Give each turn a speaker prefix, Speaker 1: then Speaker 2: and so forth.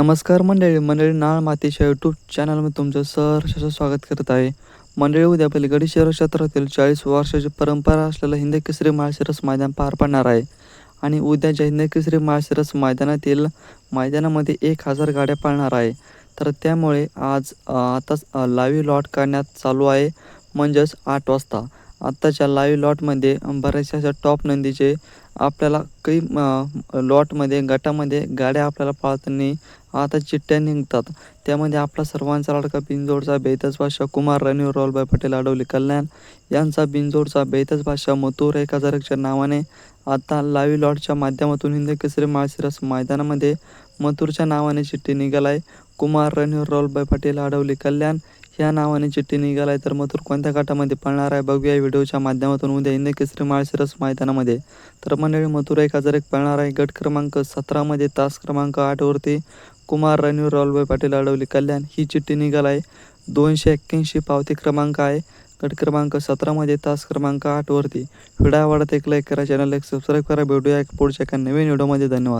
Speaker 1: नमस्कार मंडळी मंडळी नाळ मातीच्या यूट्यूब चॅनलमध्ये तुमचं सहर्ष स्वागत करत आहे. मंडळी उद्या पलीकडे शहर क्षेत्रातील चाळीस वर्षाची परंपरा असलेलं हिंद केसरी माळशिरस मैदान पार पडणार आहे. आणि उद्याच्या हिंद केसरी माळशिरस मैदानातील मैदानामध्ये एक हजार गाड्या पाळणार आहे. तर त्यामुळे आज आताच लाईव्ह लॉट काढण्यात चालू आहे. म्हणजेच आठ वाजता. आत्ताच्या लाईव्ह लॉटमध्ये बऱ्याचशा अशा टॉप नंदीचे आपल्याला काही लॉटमध्ये गटामध्ये गाड्या आपल्याला पाळताना आता चिठ्ठ्या निघतात. त्यामध्ये आपला सर्वांचा लाडका बिनजोडचा बेतज भाषा कुमार रणवीर रोलबाई पटेल आडवली कल्याण यांचा बिनजोडचा बेतज भाषा मथुर एक हजार एकच्या नावाने आता लाईव्ह लॉटच्या माध्यमातून हिंद केसरी माळशिरस मैदानामध्ये मथुरच्या नावाने चिठ्ठी निघाला आहे कुमार रणवीर रोलबाई पटेल आडवली कल्याण या नावाने चिठ्ठी निघालाय तर मथुर कोणत्या गटामध्ये पळणार आहे बघूया व्हिडिओच्या माध्यमातून. उद्या हिंद केसरी माळशिरस मैदानामध्ये. तर मंडळी मथुर एक हजार एक पळणार आहे. गट क्रमांक सतरामध्ये तास क्रमांक आठवरती कुमार रणवीर राहुलभाई पाटील अडवली कल्याण ही चिठ्ठी निघाल आहे दोनशे एक्क्याऐंशी पावती क्रमांक आहे. गट क्रमांक सतरामध्ये तास क्रमांक आठवरती व्हिडिओ आवडत एक लाईक करा चॅनल एक सबस्क्राईब करा. भेटूया एक पुढच्या एका नवीन व्हिडिओमध्ये. धन्यवाद.